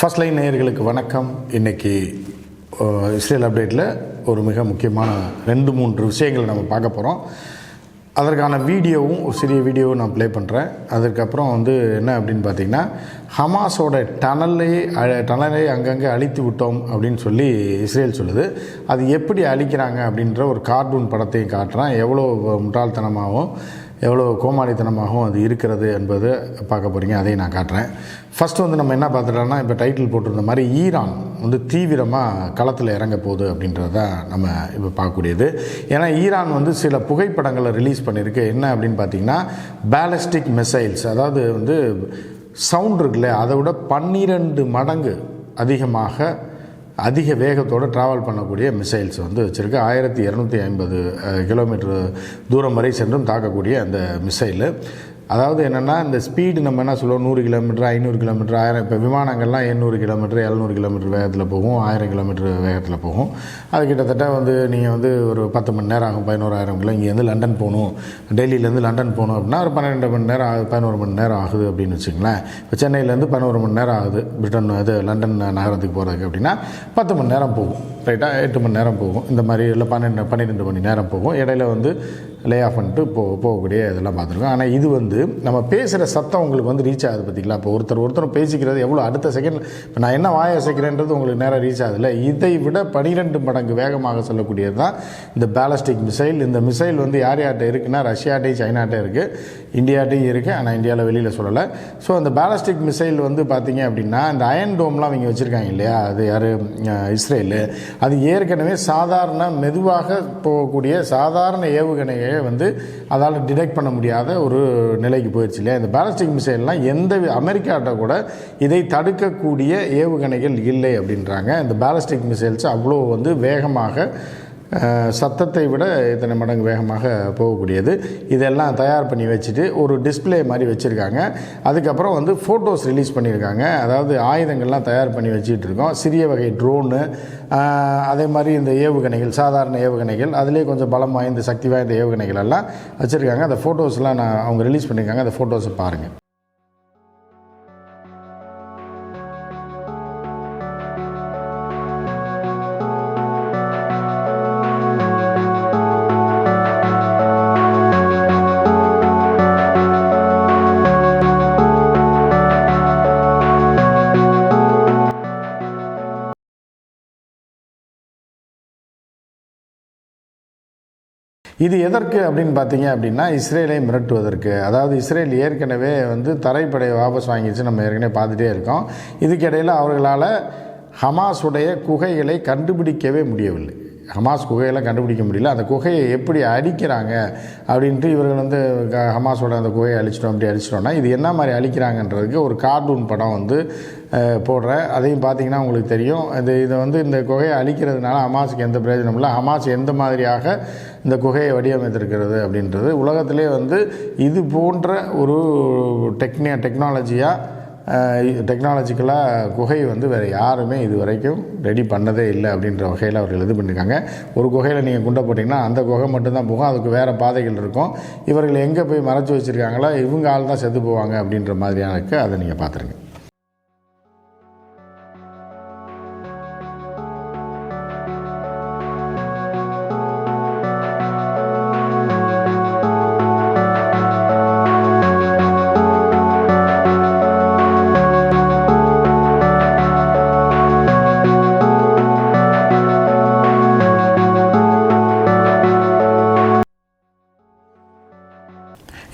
First line நேயர்களுக்கு வணக்கம். இன்னைக்கு இஸ்ரேல் அப்டேட்டில் ஒரு மிக முக்கியமான ரெண்டு மூன்று விஷயங்களை நம்ம பார்க்க போகிறோம் அதற்கான வீடியோவும் ஒரு சிறிய வீடியோவும் நான் ப்ளே பண்ணுறேன் அதுக்கப்புறம் வந்து என்ன அப்படின்னு பார்த்தீங்கன்னா ஹமாஸோட டனலை டனலை அங்கங்கே அழித்து விட்டோம் அப்படின்னு சொல்லி இஸ்ரேல் சொல்லுது. அது எப்படி அழிக்கிறாங்க அப்படின்ற ஒரு கார்ட்டூன் படத்தையும் காட்டுறேன். எவ்வளோ முட்டாள்தனமாகவும் எவ்வளோ கோமாளித்தனமாகவும் அது இருக்கிறது என்பது பார்க்க போகிறீங்க அதையும் நான் காட்டுறேன். ஃபஸ்ட்டு வந்து நம்ம என்ன பார்த்துட்டோம்னா இப்போ டைட்டில் போட்டிருந்த மாதிரி ஈரான் வந்து தீவிரமாக களத்தில் இறங்க போகுது அப்படின்றது தான் நம்ம இப்போ பார்க்கக்கூடியது. ஏன்னா ஈரான் வந்து சில புகைப்படங்களை ரிலீஸ் பண்ணியிருக்கு. என்ன அப்படின்னு பார்த்தீங்கன்னா பேலஸ்டிக் மிசைல்ஸ் அதாவது வந்து சவுண்ட் இருக்குல்ல அதை விட பன்னிரெண்டு மடங்கு அதிகமாக அதிக வேகத்தோடு ட்ராவல் பண்ணக்கூடிய மிசைல்ஸ் வந்து வச்சுருக்கு. ஆயிரத்தி இரநூத்தி ஐம்பது கிலோமீட்டர் தூரம் வரை சென்றும் தாக்கக்கூடிய அந்த மிசைலு அதாவது என்னென்னா இந்த ஸ்பீடு நம்ம என்ன சொல்லுவோம்? நூறு கிலோமீட்டர் ஐநூறு கிலோமீட்டர் ஆயிரம் இப்போ விமானங்கள்லாம் எண்ணூறு கிலோமீட்டர் எழுநூறு கிலோமீட்டர் வேகத்தில் போகும் ஆயிரம் கிலோமீட்டர் வேகத்தில் போகும். அது கிட்டத்தட்ட வந்து நீங்கள் வந்து ஒரு பத்து மணி நேரம் ஆகும் பதினோராயிரம் கிலோ இங்கேருந்து லண்டன் போகணும். டெல்லியிலேருந்து லண்டன் போகணும் அப்படின்னா ஒரு பன்னெண்டு மணி நேரம் ஆகுது பதினோரு மணி நேரம் ஆகுது அப்படின்னு வச்சுங்களேன் இப்போ சென்னையிலேருந்து பதினோரு மணி நேரம் ஆகுது பிரிட்டன் இது லண்டன் நகரத்துக்கு போகிறதுக்கு அப்படின்னா பத்து மணி நேரம் போகும். ரைட்டாக எட்டு மணி நேரம் போகும். இந்த மாதிரி இல்லை பன்னெண்டு பன்னிரெண்டு மணி நேரம் போகும். இடையில வந்து லே ஆஃப் பண்ணிட்டு போ போகக்கூடிய இதெல்லாம் பார்த்துருக்கோம். ஆனால் இது வந்து நம்ம பேசுகிற சத்தம் உங்களுக்கு வந்து ரீச் ஆகுது பார்த்தீங்களா இப்போ ஒருத்தர் ஒருத்தர் பேசிக்கிறது எவ்வளோ அடுத்த செகண்ட் இப்போ நான் என்ன வாய அசைக்கிறேன்றது உங்களுக்கு நேராக ரீச் ஆகுதுல்ல. இதை விட பனிரெண்டு மடங்கு வேகமாக சொல்லக்கூடியது தான் இந்த பேலஸ்டிக் மிசைல் இந்த மிசைல் வந்து யார் யார்கிட்ட இருக்குன்னா ரஷ்யாட்டையும் சைனாட்டே இருக்குது இந்தியாட்டையும் இருக்குது ஆனால் இந்தியாவில் வெளியில் சொல்லலை. ஸோ அந்த பேலஸ்டிக் மிசைல் வந்து பார்த்தீங்க அப்படின்னா இந்த அயன் டோம்லாம் அவங்க வச்சுருக்காங்க இல்லையா? அது யார்? இஸ்ரேலு. அது ஏற்கனவே சாதாரண மெதுவாக போகக்கூடிய சாதாரண ஏவுகணையை வந்து அதால் டிடெக்ட் பண்ண முடியாத ஒரு நிலைக்கு போயிடுச்சு இல்லையா? இந்த பேலஸ்டிக் மிசைல்லாம் எந்த அமெரிக்காட்ட கூட இதை தடுக்கக்கூடிய ஏவுகணைகள் இல்லை அப்படின்றாங்க. இந்த பேலஸ்டிக் மிசைல்ஸ் அவ்வளோ வந்து வேகமாக சத்தத்தை விட இத்தனை மடங்கு வேகமாக போகக்கூடியது. இதெல்லாம் தயார் பண்ணி வச்சுட்டு ஒரு டிஸ்ப்ளே மாதிரி வச்சுருக்காங்க. அதுக்கப்புறம் வந்து ஃபோட்டோஸ் ரிலீஸ் பண்ணியிருக்காங்க. அதாவது ஆயுதங்கள்லாம் தயார் பண்ணி வச்சுட்டு இருக்கோம். சிறிய வகை ட்ரோனு அதே மாதிரி இந்த ஏவுகணைகள் சாதாரண ஏவுகணைகள் அதிலே கொஞ்சம் பலம் வாய்ந்த சக்தி வாய்ந்த ஏவுகணைகள் எல்லாம் வச்சுருக்காங்க. அந்த ஃபோட்டோஸ்லாம் நான் அவங்க ரிலீஸ் பண்ணியிருக்காங்க. அந்த ஃபோட்டோஸை பாருங்கள் இது எதற்கு அப்படின்னு பார்த்தீங்க அப்படின்னா இஸ்ரேலை மிரட்டுவதற்கு. அதாவது இஸ்ரேல் ஏற்கனவே வந்து தரைப்படை வாபஸ் வாங்கிச்சு நம்ம ஏற்கனவே பார்த்துட்டே இருக்கோம். இதுக்கிடையில் அவர்களால் ஹமாஸுடைய குகைகளை கண்டுபிடிக்கவே முடியவில்லை. ஹமாஸ் குகையெல்லாம் கண்டுபிடிக்க முடியல. அந்த குகையை எப்படி அழிக்கிறாங்க அப்படின்ட்டு இவர்கள் வந்து க- ஹமாஸோட அந்த குகையை அழிச்சிட்டோம் அப்படி அழிச்சிட்டோம்னா இது என்ன மாதிரி அழிக்கிறாங்கன்றதுக்கு ஒரு கார்ட்டூன் படம் வந்து போடுறேன் அதையும் பார்த்தீங்கன்னா உங்களுக்கு தெரியும். இது இதை வந்து இந்த குகையை அழிக்கிறதுனால ஹமாஸுக்கு எந்த பிரயோஜனம் இல்லை. ஹமாஸ் எந்த மாதிரியாக இந்த குகையை வடிவமைத்திருக்கிறது அப்படின்றது. உலகத்திலே வந்து இது போன்ற ஒரு டெக்னியா டெக்னாலஜியாக டெக்னாலஜிக்கலாக குகை வந்து வேறு யாருமே இது வரைக்கும் ரெடி பண்ணதே இல்லை அப்படின்ற வகையில் அவர்கள் இது பண்ணியிருக்காங்க ஒரு குகையில் நீங்கள் குண்டை போட்டிங்கன்னா அந்த குகை மட்டும்தான் போகும். அதுக்கு வேறு பாதைகள் இருக்கும். இவர்கள் எங்கே போய் மறைச்சி வச்சுருக்காங்களோ இவங்க ஆள் தான் செத்து போவாங்க அப்படின்ற மாதிரியான இருக்குது அதை நீங்கள் பார்த்துருங்க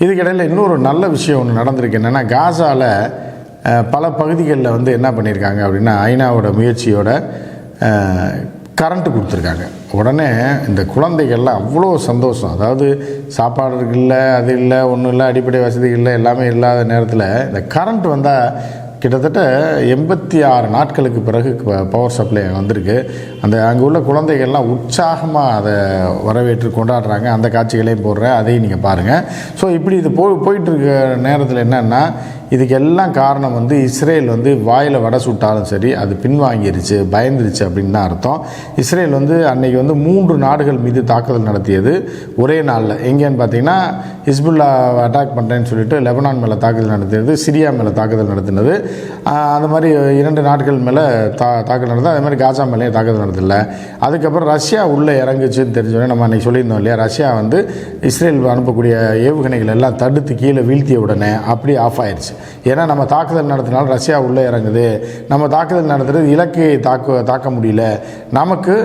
இதுக்கிடையில் இன்னொரு நல்ல விஷயம் ஒன்று நடந்திருக்கு. என்னென்னா காசாவில் பல பகுதிகளில் வந்து என்ன பண்ணியிருக்காங்க அப்படின்னா ஐநாவோட முயற்சியோட கரண்ட்டு கொடுத்துருக்காங்க. உடனே இந்த குழந்தைகள்லாம் அவ்வளோ சந்தோஷம். அதாவது சாப்பாடு இல்லை அது இல்லை ஒன்றும் இல்லை அடிப்படை வசதி இல்லை எல்லாமே இல்லாத நேரத்தில் இந்த கரண்ட் வந்தால் கிட்டத்தட்ட எண்பத்தி ஆறு நாட்களுக்கு பிறகு பவர் சப்ளை வந்திருக்கு. அந்த அங்கே உள்ள குழந்தைகள்லாம் உற்சாகமாக அதை வரவேற்று கொண்டாடுறாங்க. அந்த காட்சிகளையும் போடுறேன். அதையும் நீங்கள் பாருங்கள் ஸோ இப்படி இது போ போயிட்டுருக்க நேரத்தில் என்னென்னா இதுக்கெல்லாம் காரணம் வந்து இஸ்ரேல் வந்து வாயில் வடை சுட்டாலும் சரி அது பின்வாங்கிருச்சு பயந்துருச்சு அப்படின்னு தான் அர்த்தம். இஸ்ரேல் வந்து அன்னைக்கு வந்து மூன்று நாடுகள் மீது தாக்குதல் நடத்தியது ஒரே நாளில். எங்கேன்னு பார்த்தீங்கன்னா ஹிஸ்புல்லா அட்டாக் பண்ணுறேன்னு சொல்லிட்டு லெபனான் மேலே தாக்குதல் நடத்தினது சிரியா மேலே தாக்குதல் நடத்தினது. அந்த மாதிரி இரண்டு நாட்கள் மேலே தா தாக்குதல் நடந்தது. அதே மாதிரி காசா மேலேயும் தாக்குதல் நடத்தல. அதுக்கப்புறம் ரஷ்யா உள்ளே இறங்குச்சுன்னு தெரிஞ்சோடனே நம்ம அன்றைக்கி சொல்லியிருந்தோம் இல்லையா ரஷ்யா வந்து இஸ்ரேல் அனுப்பக்கூடிய ஏவுகணைகள் எல்லாம் தடுத்து கீழே வீழ்த்திய உடனே அப்படி ஆஃப் ஆயிடுச்சு ஏன்னா நம்ம தாக்குதல் நடத்தினாலும் ரஷ்யா உள்ளே இறங்குது. நம்ம தாக்குதல் நடத்துகிறது இலக்கை தாக்கு தாக்க முடியல. நமக்கு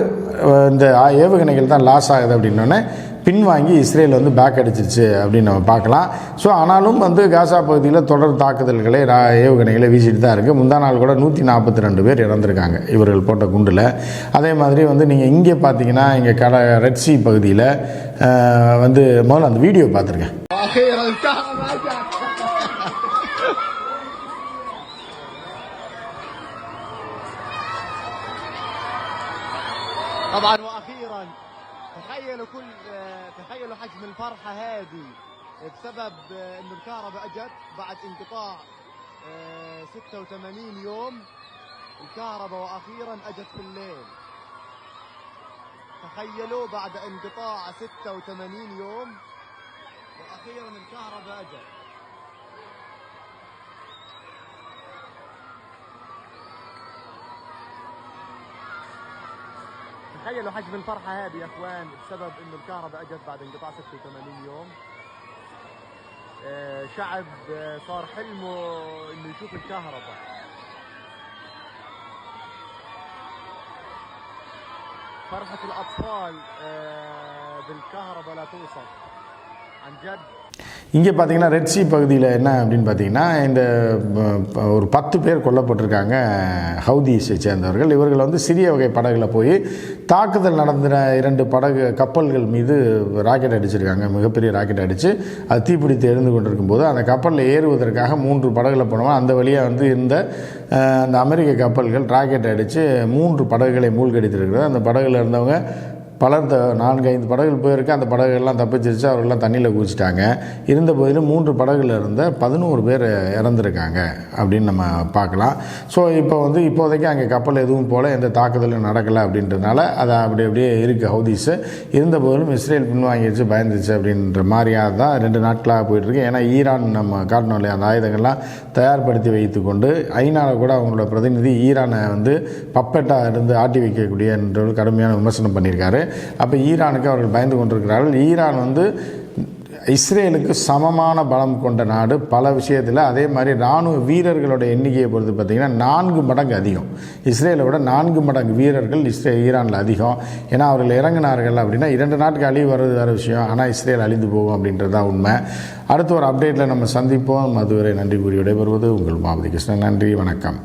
இந்த ஏவுகணைகள் தான் லாஸ் ஆகுது அப்படின்னோடனே பின்வாங்கி இஸ்ரேல் வந்து பேக் அடிச்சிருச்சு அப்படின்னு நம்ம பார்க்கலாம். ஸோ ஆனாலும் வந்து காசா பகுதியில் தொடர் தாக்குதல்களை ஏவுகணைகளை வீசிட்டு தான் இருக்குது முந்தா நாள் கூட நூற்றி நாற்பத்தி ரெண்டு பேர் இறந்துருக்காங்க இவர்கள் போட்ட குண்டில். அதே மாதிரி வந்து நீங்கள் இங்கே பார்த்தீங்கன்னா இங்கே கடை ரெட்சி பகுதியில் வந்து முதல்ல அந்த வீடியோ பார்த்துருக்கேன் طبعا وأخيرا تخيلوا كل تخيلوا حجم الفرحة هذه بسبب انه الكهرباء أجت بعد انقطاع آه، 86 يوم الكهرباء وأخيرا أجت في الليل. تخيلوا بعد انقطاع 86 يوم وأخيرا الكهرباء أجت. تخيلوا حجم الفرحة هذه يا إخوان بسبب إنه الكهرباء اجت بعد انقطاع 86 يوم. آه، شعب آه، صار حلمه إنه يشوف الكهرباء. فرحة الأطفال آه، بالكهرباء لا توصف. عن جد. இங்கே பார்த்தீங்கன்னா ரெட்சி பகுதியில் என்ன அப்படின்னு பார்த்தீங்கன்னா இந்த ஒரு பத்து பேர் கொல்லப்பட்டிருக்காங்க ஹவுதீஸை சேர்ந்தவர்கள். இவர்கள் வந்து சிறிய வகை படகுல போய் தாக்குதல் நடந்த இரண்டு படகு கப்பல்கள் மீது ராக்கெட் அடிச்சிருக்காங்க. மிகப்பெரிய ராக்கெட் அடித்து அது தீப்பிடித்து எழுந்து கொண்டிருக்கும் போது அந்த கப்பலில் ஏறுவதற்காக மூன்று படகுல போனவன் அந்த வழியாக வந்து இருந்த அந்த அமெரிக்க கப்பல்கள் ராக்கெட் அடித்து மூன்று படகுகளை மூழ்கடித்திருக்கிறது. அந்த படகுல இருந்தவங்க பலர் த நான்கு ஐந்து படகுகள் போயிருக்கு. அந்த படகுகள்லாம் தப்பிச்சிருச்சு. அவர்கள்லாம் தண்ணியில் குதிச்சிட்டாங்க. இருந்த போதிலும் மூன்று படகுல இருந்த பதினோரு பேர் இறந்துருக்காங்க அப்படின்னு நம்ம பார்க்கலாம். ஸோ இப்போ வந்து இப்போதைக்கு அங்கே கப்பல் எதுவும் போல் எந்த தாக்குதலும் நடக்கலை அப்படின்றதுனால அதை அப்படி அப்படியே இருக்குது ஹவுதீஸு. இருந்த போதிலும் இஸ்ரேல் பின்வாங்கிடுச்சு பயந்துச்சு அப்படின்ற மாதிரியாக தான் ரெண்டு நாட்களாக போயிட்டுருக்கு. ஏன்னா ஈரான் நம்ம காட்டணும் இல்லையா அந்த ஆயுதங்கள்லாம் தயார்படுத்தி வைத்துக்கொண்டு ஐநாவில் கூட அவங்களோட பிரதிநிதி ஈரானை வந்து பப்பெட்டாக இருந்து ஆட்டி வைக்கக்கூடிய என்ற ஒரு கடுமையான விமர்சனம் பண்ணியிருக்காரு. அப்போ ஈரானுக்கு அவர்கள் பயந்து கொண்டிருக்கிறார்கள். ஈரான் வந்து இஸ்ரேலுக்கு சமமான பலம் கொண்ட நாடு. பல விஷயத்தில் அதே மாதிரி இராணுவ வீரர்களோட எண்ணிக்கையை பொறுத்து பார்த்திங்கன்னா நான்கு மடங்கு அதிகம். இஸ்ரேலை விட நான்கு மடங்கு வீரர்கள் இஸ்ரே ஈரானில் அதிகம். ஏன்னா அவர்கள் இறங்கினார்கள் அப்படின்னா இரண்டு நாட்டுக்கு அழிவு வர்றது வேறு விஷயம். ஆனால் இஸ்ரேல் அழிந்து போகும் அப்படின்றது தான் உண்மை. அடுத்த ஒரு அப்டேட்டில் நம்ம சந்திப்போம். அதுவரை நன்றி கூறி விடைபெறுவது உங்கள் மாவதி கிருஷ்ணன். நன்றி. வணக்கம்.